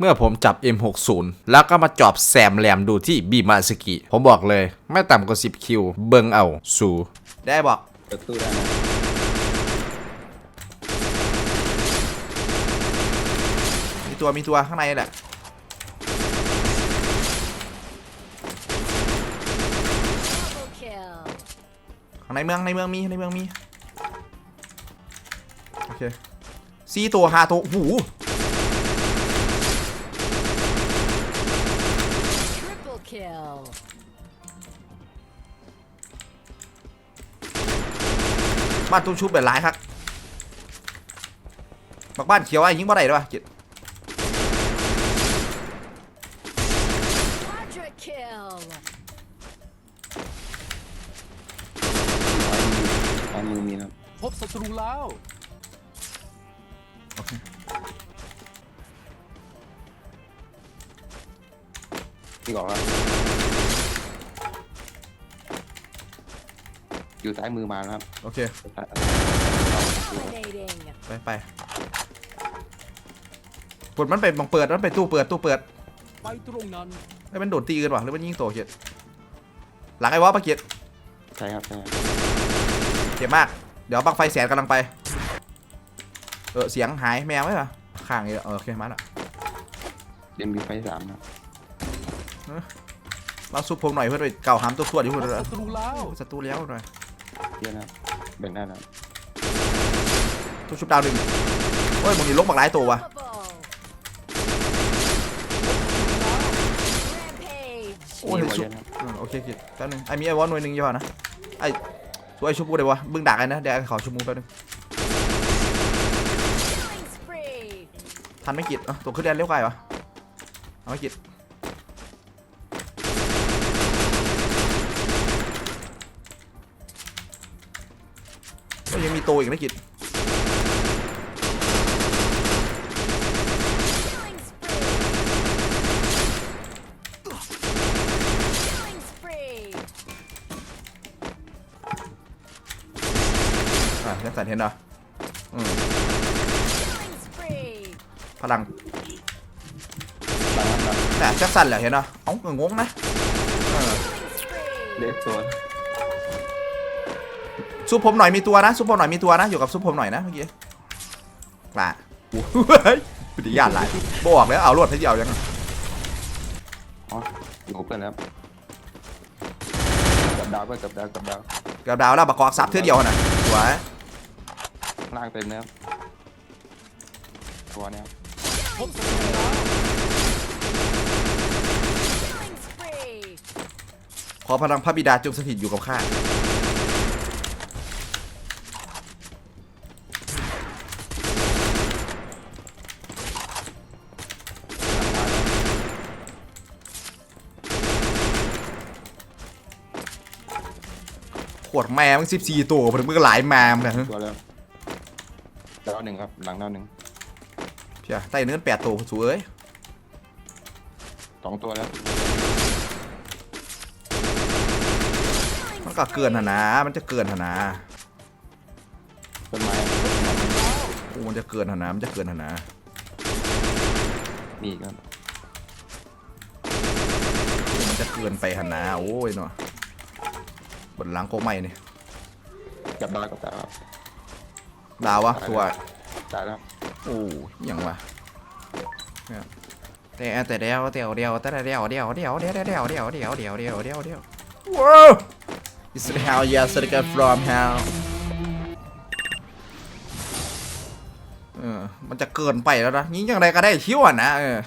เมื่อผมจับ M60 แล้วก็มาจอบแซมแรมดูที่บีมาสกิผมบอกเลย ไม่ต่ำกว่า 10 คิว เบิงเอา สูได้บอกเปิดตู้ได้มีตัวมีตัวข้างในแหละข้างในเมืองในเมืองมีในเมืองมี โอเคซีตัวหาตัวหู บ้านตุ้มชุบแบบหลายครับบักบ้านเขียวไอ้ยิงบ่ได้ด้วยเจ็ด Quadra kill. ซ้ายมือมีนะครับพบศัตรูแล้วนี่ก่อนครั อยู่ซ้ายมือมานะครับโอเค Dominating. ไปไปปวดมันไปบังเปิดมันไปตู้เปิดตู้เปิดไปตรงนั้นไอ้ยมันโดดตีกันวะหรือมันยิงโตเกียดหลังไอ้วอปะเกียดใช่ครับใช่ครับเจ็บมากเดี๋ยวบังไฟแสนกำลังไปเออเสียงหายแมวไหมวะข้างนี้เออโอเคมาแล้วเดมบีไฟสามนะเราซุปผมหน่อยเพื่อไปเก่าหามตัวขวดอยู่พเพื่บอนศัตรูแล้วศัตรูแล้วหน่อย เยอะนะครับแบ่งได้นะครับตัวชุบดาวหนึ่งโอ้ยมึงนี่ลกบักหลายตัววะ Double. Rampage. โอ้ย มีหัวชุเยบอะนะครับอืมโอเคคิดแป๊บนึงไอ้มีไอ้วอลหน่วยหนึ่งใช่ป่ะนะไอ้ตัวไอ้ชุบกูเลยวะบึ้งดักไอ้นะเดี๋ยวไอ้ขอชุบมูแป๊บนึง Killing spree. ทันไม่กิดเอะตัวขึ้นแดนเร็วไกลวะเอาไม่กิด ยังมีโตอีกนะกิด Killing spree. Killing spree. อะยังสันเห็นเหรออืมพลังหลังนั้นครับแต่แจ็คสันเหรอเห็นเหรอเอ้าเอองงนะเออ เลสตัว ซุปผมหน่อยมีตัวนะซุปผมหน่อยมีตัวนะอยู่กับซุปผมหน่อยนะเมื่อกี้กละโอ้ยปิดญาติหลายบอกแล้วเอารวดให้เดียวยังอ๋ออยู่กับเพื่อนแล้วกับดาวก็กับดาวกับดาวเกือบดาวแล้วบักกอกสับเท่อเดียวน่ะสวยล่างเต็มนะครับตัวเนี้ยครับพบศัตรูแล้ว Killing spree. ขอพลังพระบิดาจงสถิตอยู่กับข้า ขวดแม่มึงสิบสี่ตัวมันมึงก็หลายแมมนะฮะตัวแล้วดาวหนึ่งครับหลังดาวหนึ่งเพียใต้เนื้อแปดตัวสวยเอ้ยสองตัวแล้วมันก็เกินหนนะมันจะเกินหนนะต้นไม้โอ้มันจะเกินหนนะมันจะเกินหนนะมีอีกครับมันจะเกินไปหนนะโอ้ยเนาะ บนหลังโกไม่นี่กับดาวกับดาวครับดาววะตัวตายแล้วโอ้ยยังวะเนี่ยแต่แต่เดียวเดียวเดียวแต่เดียวเดียวเดียวเดียวเดียวเดียวเดียวเดียวเดียวเดียวเดียวว้าว Is it how yes it got from how เออมันจะเกินไปแล้วนะยิงยังไงก็ได้ชิวอะนะเออ